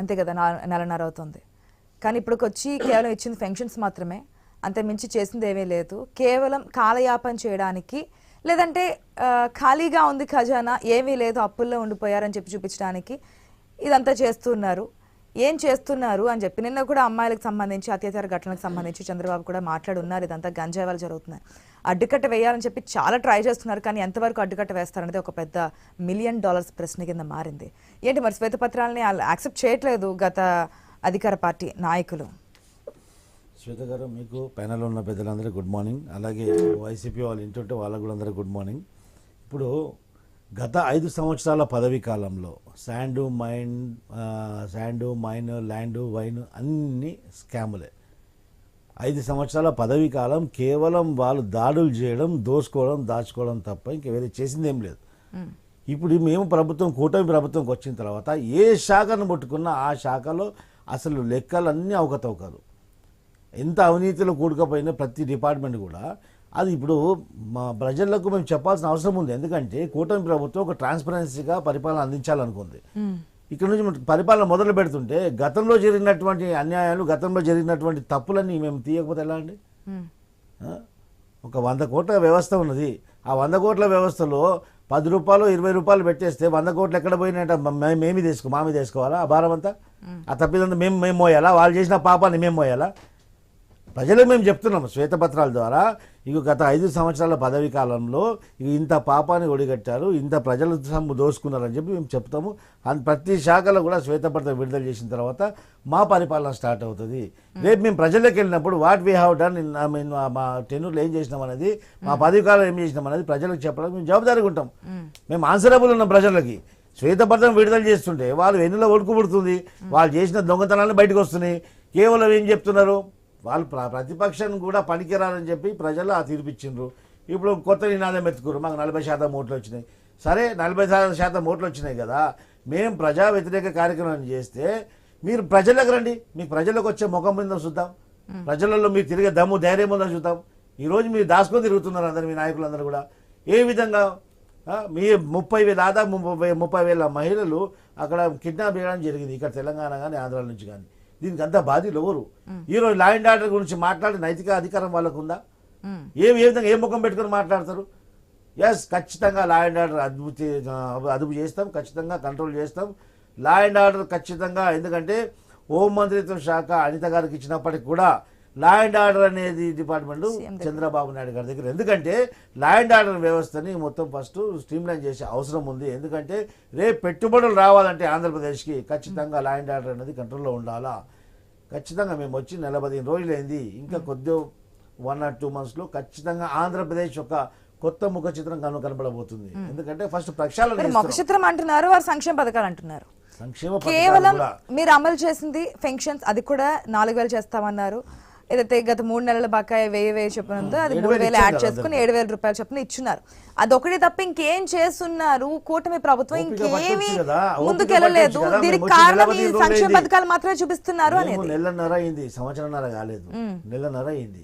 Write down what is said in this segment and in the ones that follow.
అంతే కదా నెలన్నర అవుతుంది కానీ ఇప్పటికి వచ్చి కేవలం ఇచ్చింది ఫెన్షన్స్ మాత్రమే అంతే మించి చేసింది ఏమీ లేదు. కేవలం కాలయాపన చేయడానికి లేదంటే ఖాళీగా ఉంది ఖజానా ఏమీ లేదు అప్పుల్లో ఉండిపోయారని చెప్పి చూపించడానికి ఇదంతా చేస్తున్నారు ఏం చేస్తున్నారు అని చెప్పి నిన్న కూడా అమ్మాయిలకు సంబంధించి అత్యాచార ఘటనలకు సంబంధించి చంద్రబాబు కూడా మాట్లాడున్నారు. ఇదంతా గంజాయి జరుగుతున్నాయి. అడ్డుకట్ట వేయాలని చెప్పి చాలా ట్రై చేస్తున్నారు కానీ ఎంతవరకు అడ్డుకట్ట వేస్తారనేది ఒక పెద్ద మిలియన్ డాలర్స్ ప్రశ్న కింద మారింది. ఏంటి మరి శ్వేతపత్రాలని వాళ్ళు యాక్సెప్ట్ చేయట్లేదు గత అధికార పార్టీ నాయకులు? శ్వేత గారు మీకు ప్యానల్ ఉన్న పెద్దలందరూ గుడ్ మార్నింగ్ అలాగే వైసీపీ వాళ్ళు ఇంటుంటే వాళ్ళకు కూడా అందరూ గుడ్ మార్నింగ్ ఇప్పుడు గత ఐదు సంవత్సరాల పదవీ కాలంలో sand mine sand mine land wine అన్ని స్కాములే. ఐదు సంవత్సరాల పదవీ కాలం కేవలం వాళ్ళు దాడులు చేయడం దోసుకోవడం దాచుకోవడం తప్ప ఇంకా వేరే చేసింది ఏం లేదు. ఇప్పుడు మేము ప్రభుత్వం కూటమి ప్రభుత్వంకి వచ్చిన తర్వాత ఏ శాఖను పట్టుకున్నా ఆ శాఖలో అసలు లెక్కలన్నీ అవకతవకలు. ఎంత అవినీతిలో కూడుకపోయినా ప్రతి డిపార్ట్మెంట్ కూడా అది ఇప్పుడు మా ప్రజలకు మేము చెప్పాల్సిన అవసరం ఉంది. ఎందుకంటే కూటమి ప్రభుత్వం ఒక ట్రాన్స్పరెన్సీగా పరిపాలన అందించాలనుకుంది. ఇక్కడ నుంచి పరిపాలన మొదలు పెడుతుంటే గతంలో జరిగినటువంటి అన్యాయాలు గతంలో జరిగినటువంటి తప్పులన్నీ మేము తీయకపోతే ఎలా అండి? ఒక వంద కోట్ల వ్యవస్థ ఉన్నది. ఆ వంద కోట్ల వ్యవస్థలో పది రూపాయలు ఇరవై రూపాయలు పెట్టేస్తే వంద కోట్లు ఎక్కడ పోయినట్ట మేమే తీసుకో మామి తీసుకోవాలా ఆ భారం అంతా? ఆ తప్పిదంతా మేము మేము మోయాలా? వాళ్ళు చేసిన పాపాన్ని మేము మోయాలా? ప్రజలకు మేము చెప్తున్నాం శ్వేతపత్రాల ద్వారా ఇక గత ఐదు సంవత్సరాల పదవీ కాలంలో ఇక ఇంత పాపాన్ని ఒడిగట్టారు ఇంత ప్రజల సొమ్ము దోసుకున్నారని చెప్పి మేము చెప్తాము. అండ్ ప్రతి శాఖలో కూడా శ్వేతపత్రం విడుదల చేసిన తర్వాత మా పరిపాలన స్టార్ట్ అవుతుంది. రేపు మేము ప్రజలకు వెళ్ళినప్పుడు what we have done in mean మా టెన్యూర్లో ఏం చేసినాం అనేది మా పదవి కాలం ఏం చేసినాం అనేది ప్రజలకు చెప్పడానికి మేము జవాబుదారీగా ఉంటాం. మేము. ఆన్సరబుల్ ఉన్నాం ప్రజలకి. శ్వేతపత్రం విడుదల చేస్తుంటే వాళ్ళు వెన్నులో ఒడుకు పుడుతుంది? వాళ్ళు చేసిన దొంగతనాలు బయటకు వస్తున్నాయి. కేవలం ఏం చెప్తున్నారు? వాళ్ళు ప్ర- ప్రతిపక్షం కూడా పనికిరారని చెప్పి ప్రజలు ఆ తీర్పిచ్చిండ్రు. ఇప్పుడు కొత్త నినాదం ఎత్తుకురు మాకు నలభై శాతం ఓట్లు వచ్చినాయి. సరే నలభై శాతం శాతం ఓట్లు వచ్చినాయి కదా. మేము ప్రజా వ్యతిరేక కార్యక్రమం చేస్తే మీరు ప్రజలకు రండి. మీకు ప్రజలకు వచ్చే ముఖం మీద చూద్దాం. ప్రజలలో మీరు తిరిగే దమ్ము ధైర్యం ఉందో చూద్దాం. ఈరోజు మీరు దాచుకొని తిరుగుతున్నారు అందరు మీ నాయకులందరూ కూడా. ఏ విధంగా మీ ముప్పై వేల దాదాపు ముప్పై ముప్పై వేల మహిళలు అక్కడ కిడ్నాప్ చేయడం జరిగింది. ఇక్కడ తెలంగాణ కానీ ఆంధ్ర నుంచి కానీ దీనికి అంతా బాధ్యులు ఎవరు? ఈరోజు లా అండ్ ఆర్డర్ గురించి మాట్లాడే నైతిక అధికారం వాళ్ళకు ఉందా? ఏ ఏ విధంగా ఏ ముఖం పెట్టుకొని మాట్లాడతారు? ఎస్ ఖచ్చితంగా లా అండ్ ఆర్డర్ అదుపు అదుపు చేస్తాం ఖచ్చితంగా కంట్రోల్ చేస్తాం. లా అండ్ ఆర్డర్ ఖచ్చితంగా ఎందుకంటే హోం మంత్రిత్వ శాఖ అనిత గారికి ఇచ్చినప్పటికి కూడా లా అండ్ ఆర్డర్ అనేది డిపార్ట్మెంట్. చంద్రబాబు నాయుడు గారి దగ్గర. ఎందుకంటే లా అండ్ ఆర్డర్ వ్యవస్థని మొత్తం ఫస్ట్ స్ట్రీమ్లైన్ చేసే అవసరం ఉంది. ఎందుకంటే రేపు పెట్టుబడులు రావాలంటే ఆంధ్రప్రదేశ్కి ఖచ్చితంగా లా అండ్ ఆర్డర్ అనేది కంట్రోల్లో ఉండాలా? ఖచ్చితంగా మేము వచ్చి నెల పదిహేను రోజులైంది. ఇంకా కొద్ది వన్ ఆర్ టూ మంత్స్లో ఖచ్చితంగా ఆంధ్రప్రదేశ్ ఒక కొత్త ముఖ చిత్రం కను కనబడబోతుంది. ఎందుకంటే ఫస్ట్ ప్రక్షాళన మరి చేస్తున్నాం. మొక్క చిత్రం అంటున్నారు. వారు సంక్షేమ పథకాలు అంటున్నారు. కేవలం మీరు అమలు చేసింది పెన్షన్స్ అది కూడా నాలుగు వేలు చేస్తామన్నారు. ఏదైతే గత మూడు నెలల బకాయి వెయ్యి వెయ్యి చొప్పున ఉందో అది మూడు వేలు యాడ్ చేసుకుని ఏడు వేల రూపాయలు చొప్పున ఇచ్చున్నారు. అది ఒకటి తప్ప ఇంకేం చేస్తున్నారు? కూటమి ప్రభుత్వం ఇంకేమి ముందుకెళ్ళలేదు దీనికి కారణం ఈ సంక్షేమ. పథకాలు మాత్రమే చూపిస్తున్నారు అనేది. నెలన్నర అయింది. సంవత్సరంన్నర కాలేదు. నెలన్నర అయింది.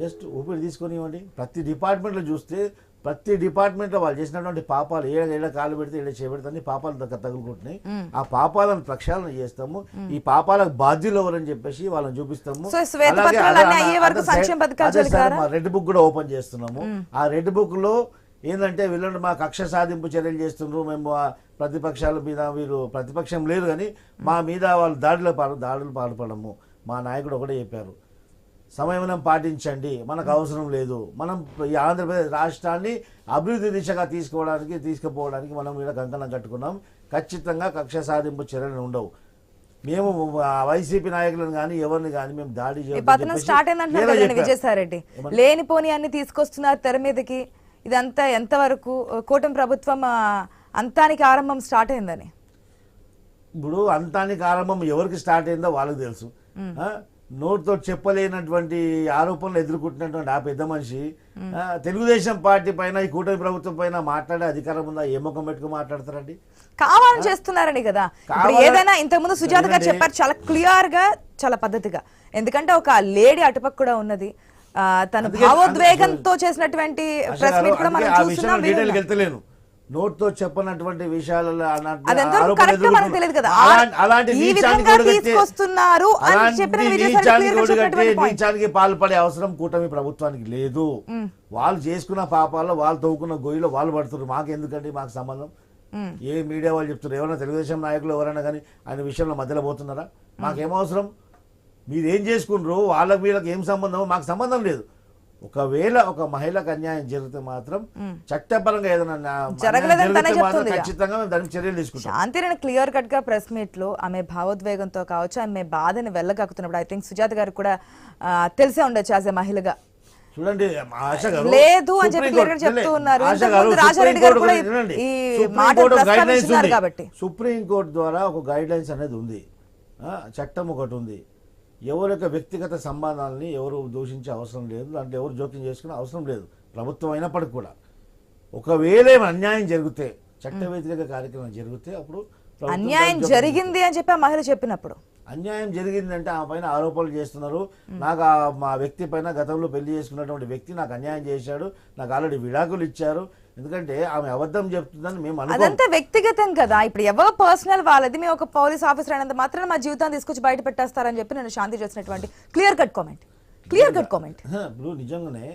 జస్ట్ ఊపిరి తీసుకొని ఇవ్వండి. ప్రతి డిపార్ట్మెంట్లో చూస్తే ప్రతి డిపార్ట్మెంట్లో వాళ్ళు చేసినటువంటి పాపాలు ఏడ ఏడ కాలు పెడితే ఏడ చేపెడితే పాపాలు దగ్గర తగులుకుంటున్నాయి. ఆ పాపాలను ప్రక్షాళన చేస్తాము. ఈ పాపాలకు బాధ్యులు ఎవరని చెప్పేసి వాళ్ళని చూపిస్తాము. రెడ్ బుక్ కూడా ఓపెన్ చేస్తున్నాము. ఆ రెడ్ బుక్లో ఏంటంటే వీళ్ళని మా కక్ష సాధింపు చర్యలు చేస్తున్నారు మేము ప్రతిపక్షాల మీద వీరు ప్రతిపక్షం లేరు కానీ మా మీద వాళ్ళు దాడిలో పాడు దాడులు పాల్పడము. మా నాయకుడు ఒకటే చెప్పారు. సమయం పాటించండి. మనకు అవసరం లేదు. మనం ఈ ఆంధ్రప్రదేశ్ రాష్ట్రాన్ని అభివృద్ధి దిశగా తీసుకోవడానికి తీసుకుపోవడానికి మనం ఇక్కడ కంకణం కట్టుకున్నాం. ఖచ్చితంగా కక్ష సాధింపు చర్యలు ఉండవు. మేము వైసీపీ నాయకులను కానీ ఎవరిని కానీ మేము దాడి. విజయసాయిరెడ్డి. లేనిపోని అన్ని తీసుకొస్తున్నారు తెర మీదకి. ఇదంతా ఎంతవరకు కూటమి ప్రభుత్వం అంతానికి ఆరంభం స్టార్ట్ అయిందని? ఇప్పుడు అంతానికి ఆరంభం ఎవరికి స్టార్ట్ అయిందో వాళ్ళకి తెలుసు? నోటితో చెప్పలేనటువంటి ఆరోపణలు ఎదుర్కొంటున్నటువంటి ఆ పెద్ద మనిషి తెలుగుదేశం పార్టీ పైన ఈ కూటమి ప్రభుత్వం పైన మాట్లాడే అధికారం ఉందా? ఏ ముఖం పెట్టుకుని మాట్లాడతారండి? కావాలని చేస్తున్నారని కదా. ఏదైనా ఇంతకుముందు సుజాత గారు చెప్పారు చాలా క్లియర్గా చాలా పద్ధతిగా. ఎందుకంటే ఒక లేడీ అటుపక్క కూడా ఉన్నది. తను భావోద్వేగంతో చేసినటువంటి ప్రెస్ మీట్ కూడా మనం చూస్తున్నాం నోట్తో చెప్పనటువంటి విషయాలలో. అలాంటి- నీచానికి పాల్పడే అవసరం కూటమి ప్రభుత్వానికి లేదు. వాళ్ళు చేసుకున్న పాపాల్లో వాళ్ళు తవ్వుకున్న గొయ్యిలో వాళ్ళు పడుతున్నారు. మాకు ఎందుకండి మాకు సంబంధం. ఏ మీడియా వాళ్ళు చెప్తున్నారు? ఎవరైనా తెలుగుదేశం నాయకులు ఎవరైనా కానీ ఆయన విషయంలో మధ్యలో పోతున్నారా? మాకేం అవసరం? మీరు ఏం చేసుకుంటారు వాళ్ళకి వీళ్ళకి ఏం సంబంధం? మాకు సంబంధం లేదు. ఒకవేళ ఒక మహిళకు అన్యాయం జరిగితే మాత్రం చట్టపరంగా ఏదైనా. ఖచ్చితంగా మేము దానికి చర్యలు తీసుకుంటాం క్లియర్ కట్గా ప్రెస్ మీట్లో ఆమె భావోద్వేగంతో కావచ్చు ఆమె బాధని వెళ్ళగక్కుతున్నప్పుడు ఐ థింక్ సుజాత గారు కూడా తెలిసే ఉండొచ్చు యాజ్ ఎ మహిళగా చూడండి ఆశ గారు లేదు అని చెప్పి చెప్తూ ఉన్నారు. ముందు సుప్రీం రాజారెడ్డి గారు కోర్టు కూడా. ఈ. కాబట్టి. సుప్రీం ద్వారా ఒక గైడ్ లైన్స్ అనేది ఉంది చట్టం ఒకటి ఉంది ఎవరి యొక్క వ్యక్తిగత సంబంధాలని ఎవరు దూషించే అవసరం లేదు దాంట్లో ఎవరు జోక్యం చేసుకునే అవసరం లేదు. ప్రభుత్వం అయినప్పటికీ కూడా. ఒకవేళ ఏమైనా అన్యాయం జరిగితే చట్ట వ్యతిరేక కార్యక్రమం జరిగితే అప్పుడు అన్యాయం జరిగింది అని చెప్పి ఆ మహిళ చెప్పినప్పుడు. అన్యాయం జరిగిందంటే ఆ పైన ఆరోపణలు చేస్తున్నారు. నాకు ఆ మా వ్యక్తి పైన గతంలో పెళ్ళి చేసుకున్నటువంటి వ్యక్తి నాకు అన్యాయం చేశాడు. నాకు ఆల్రెడీ విడాకులు ఇచ్చారు. ఎందుకంటే ఆమె అబద్ధం చెప్తుందని మేము అదంతా వ్యక్తిగతం కదా. ఇప్పుడు ఎవరు పర్సనల్ వాళ్ళది. మేము ఒక పోలీస్ ఆఫీసర్ అయినంత మాత్రం మా జీవితాన్ని తీసుకొచ్చి బయట పెట్టేస్తారని చెప్పి నేను శాంతి చేసినటువంటి clear cut comment. Clear cut comment. ఇప్పుడు నిజంగానే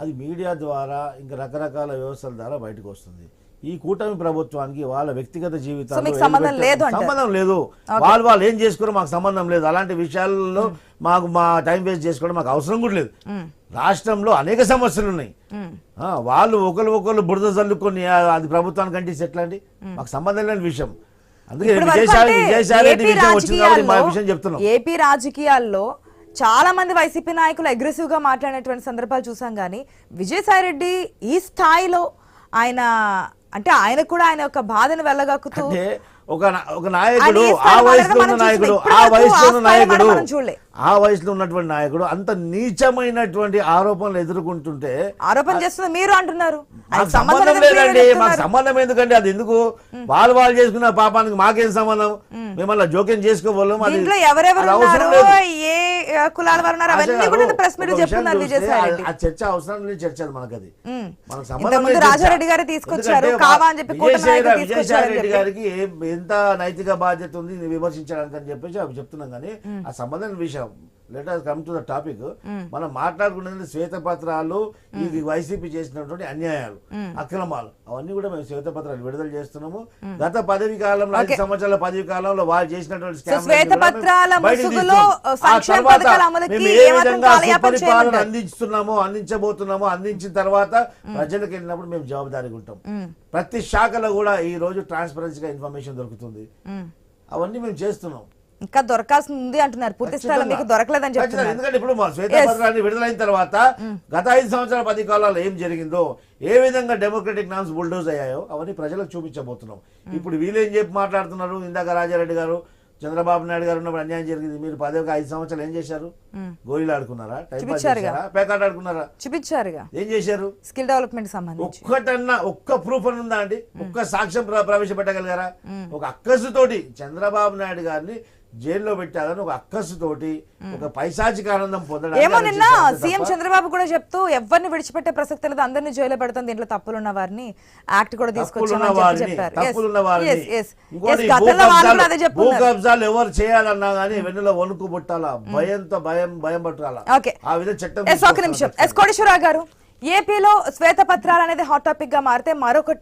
అది మీడియా ద్వారా ఇంకా రకరకాల వ్యవస్థల ద్వారా బయటకు వస్తుంది. ఈ కూటమి ప్రభుత్వానికి వాళ్ళ వ్యక్తిగత ఏలు సంబంధం లేదు. సంబంధం లేదు. వాళ్ళు వాళ్ళు ఏం చేసుకున్నా మాకు సంబంధం లేదు. అలాంటి విషయాల్లో మాకు మా టైం వేస్ట్ చేసుకోవడం మాకు అవసరం కూడా లేదు. రాష్ట్రంలో అనేక సమస్యలు ఉన్నాయి. వాళ్ళు ఒకరు ఒకరు బురద చల్లుకొని అది ప్రభుత్వానికి అంటే ఎట్లా అండి? మాకు సంబంధం లేని విషయం. అందుకే విజయసాయి విజయసాయి విషయం వచ్చింది కాబట్టి మా విషయం చెప్తున్నాం. ఏపీ రాజకీయాల్లో చాలా మంది వైసీపీ నాయకులు అగ్రెసివ్గా మాట్లాడినటువంటి సందర్భాలు చూసాం కానీ విజయసాయి రెడ్డి ఈ స్థాయిలో ఆయన అంటే ఆయన కూడా ఆయన యొక్క బాధను వెళ్ళగక్కుతూ ఒక నాయకుడు ఏ ఆ వయసులో ఉన్న నాయకుడు ఆ వయసులో ఉన్న నాయకుడు. ఆ వయసులో ఉన్నటువంటి నాయకుడు అంత నీచమైనటువంటి ఆరోపణలు ఎదుర్కొంటుంటే ఆరోపణ చేస్తుంది మీరు అంటున్నారు సంబంధం లేదండి మాకు. సంబంధం ఎందుకండి అది ఎందుకు వాళ్ళు వాళ్ళు చేసుకున్న పాపానికి మాకేం సంబంధం మిమ్మల్ని జోక్యం చేసుకోవాలం అది అది అవసరం లేదు. కులాల వారు ఉన్నారు అవన్నీ కూడా ప్రెస్ మీట్ చెప్తున్నారు విజయసాయి ఆ చర్చ అవసరం లేని చర్చ అది మనకు అది. మనకు. రాజారెడ్డి గారు తీసుకొచ్చారు, కావా అని చెప్పి విజయసాయి. గారికి ఎంత నైతిక బాధ్యత ఉంది విమర్శించడానికి అని చెప్పేసి అవి చెప్తున్నాం కానీ ఆ సంబంధం విషయం let come to the topic మనం మాట్లాడుకునేది శ్వేతపత్రాలు ఇది వైసీపీ చేసినటువంటి అన్యాయాలు అక్రమాలు. అవన్నీ కూడా మేము శ్వేతపత్రాలు విడుదల చేస్తున్నాము. గత పదవి కాలంలో ఐదు. సంవత్సరాల పదవి కాలంలో వాళ్ళు చేసినటువంటి మేము ఏ విధంగా సుపరిపాలన? అందిస్తున్నామో అందించబోతున్నామో అందించిన తర్వాత ప్రజలకు వెళ్ళినప్పుడు మేము జవాబుదారీగా ఉంటాం. ప్రతి శాఖలో కూడా ఈ రోజు ట్రాన్స్పరెన్సీగా ఇన్ఫర్మేషన్ దొరుకుతుంది. అవన్నీ మేము చేస్తున్నాం. ఇంకా దొరకాల్సి ఉంది అంటున్నారు. పూర్తి స్థాయిలో మీకు దొరకలేదని. చెప్తున్నారు. ఎందుకంటే ఇప్పుడు మా శ్వేతపత్రాన్ని విడుదలైన తర్వాత గత ఐదు సంవత్సరాల పది కాలాల్లో ఏం జరిగిందో ఏ విధంగా డెమోక్రటిక్ నామ్స్ బుల్డోజ్ అయ్యాయో అవన్నీ ప్రజలకు చూపించబోతున్నాం. ఇప్పుడు వీళ్ళేం చెప్పి మాట్లాడుతున్నారు? ఇందాక రాజారెడ్డి గారు చంద్రబాబు నాయుడు గారు ఉన్నప్పుడు అన్యాయం జరిగింది. మీరు పదవి ఐదు సంవత్సరాలు ఏం చేశారు? గోళీలు ఆడుకున్నారా పేకాట ఆడుకున్నారా చూపించారుగా. ఏం చేశారు? స్కిల్ డెవలప్మెంట్ సంబంధించి. ఒక్కటన్నా ఒక్క ప్రూఫ్ అని ఉందా అండి? ఒక్క సాక్ష్యం ప్ర- ప్రవేశపెట్టగలిగారా? ఒక అక్కసుతోటి చంద్రబాబు నాయుడు గారిని జైల్లో పెట్టాలని ఒక అక్కసుతోటి ఒక పైశాచిక ఆనందం పొందడానికి ఏమో నిన్న సీఎం చంద్రబాబు కూడా చెప్తూ ఎవరిని విడిచిపెట్టే ప్రసక్తి లేదు అందరినీ జైల్లో పెడతాం దీంట్లో తప్పులున్న వారిని యాక్ట్ కూడా భూ కబ్జాలు- కబ్జాలు ఎవరు చేయాలన్నా గానీ వెన్నులో వణుకు పుట్టాలా? భయంతో భయం భయం పట్టాలా? ఆ విధంగా చట్టం ఒక నిమిషం. ఎస్ కోటేశ్వరరావు గారు ఏపీలో శ్వేతపత్రాలు అనేది హాట్ టాపిక్గా మారితే మరొకటి